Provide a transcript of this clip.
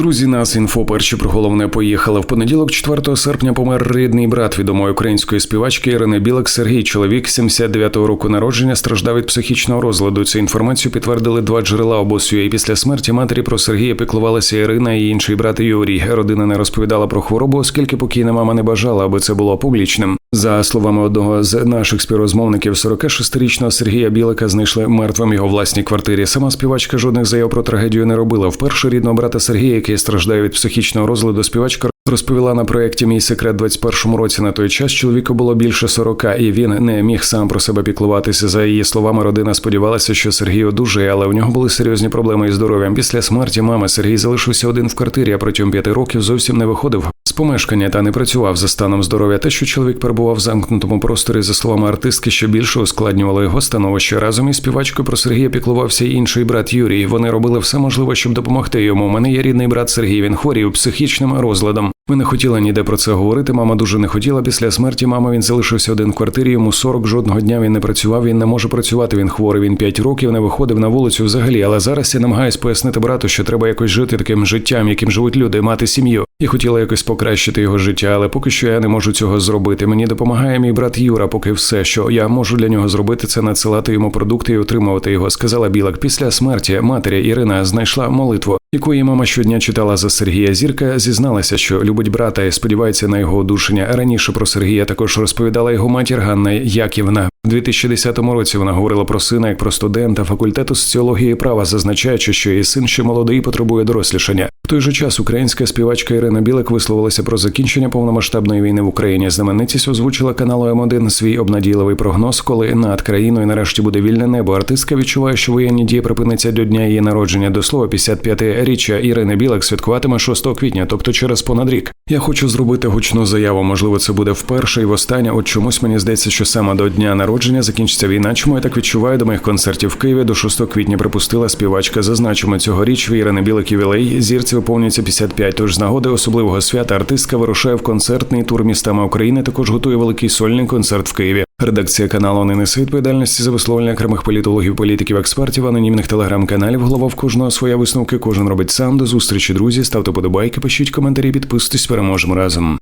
Друзі, нас інфо перші про головне поїхали. В понеділок, 4 серпня, помер рідний брат відомої української співачки Ірини Білик Сергій. Чоловік 79-го року народження страждав від психічного розладу. Цю інформацію підтвердили два джерела обосує. І після смерті матері про Сергія піклувалася Ірина і інший брат Юрій. Родина не розповідала про хворобу, оскільки покійна мама не бажала, аби це було публічним. За словами одного з наших співрозмовників, 46-річного Сергія Білика знайшли мертвим його власній квартирі. Сама співачка жодних заяв про трагедію не робила. Вперше рідного брата Сергія, який страждає від психічного розладу, співачка розповіла на проєкті Мій секрет 21-му році. На той час чоловіку було більше 40, і він не міг сам про себе піклуватися. За її словами, родина сподівалася, що Сергій одужає, але у нього були серйозні проблеми із здоров'ям. Після смерті мами Сергій залишився один в квартирі, а протягом п'яти років зовсім не виходив з помешкання та не працював за станом здоров'я. Те, що чоловік перебував в замкнутому просторі, за словами артистки, що більше ускладнювало його становище. Разом із співачкою про Сергія піклувався й інший брат Юрій. Вони робили все можливе, щоб допомогти йому. У мене є рідний брат Сергій. Він хворів психічним розладом. Ми не хотіли ніде про це говорити. Мама дуже не хотіла. Після смерті мами він залишився один в квартирі. Йому 40, жодного дня він не працював. Він не може працювати. Він хворий. Він 5 років не виходив на вулицю взагалі. Але зараз я намагаюсь пояснити брату, що треба якось жити таким життям, яким живуть люди, мати сім'ю. І хотіла якось покращити його життя, але поки що я не можу цього зробити. Мені допомагає мій брат Юра, поки все, що я можу для нього зробити, це надсилати йому продукти і отримувати його. Сказала Білак. Після смерті матері Ірина знайшла молитву, яку її мама щодня читала за Сергія. Зірка зізналася, що любить брата і сподівається на його одушення. Раніше про Сергія також розповідала його матір Ганна Яківна. У 2010 році вона говорила про сина як про студента факультету соціології і права, зазначаючи, що її син ще молодий і потребує дорослішання. В той же час українська співачка Ірина Білик висловилася про закінчення повномасштабної війни в Україні. Знаменитість озвучила каналу М1 свій обнадійливий прогноз, коли над країною нарешті буде вільне небо. Артистка відчуває, що воєнні дії припиняться до дня її народження. До слова, 55-річчя Ірини Білик святкуватиме 6 квітня, тобто через понад рік. Я хочу зробити гучну заяву. Можливо, це буде вперше і востаннє. От чомусь мені здається, що саме до дня народження закінчиться війна. Чому я так відчуваю до моїх концертів в Києві до 6 квітня припустила співачка. Зазначимо цьогоріч в Ірини Білик ювілей зірці виповнюється 55, Тож з нагоди особливого свята артистка вирушає в концертний тур містами України. Також готує великий сольний концерт в Києві. Редакція каналу не несе відповідальності за висловлення окремих політологів, політиків, експертів, анонімних телеграм-каналів. Голова в кожного своя висновки. Кожен робить сам. До зустрічі, друзі. Ставте подобайки, пишіть коментарі, підписуйтесь. Переможемо разом.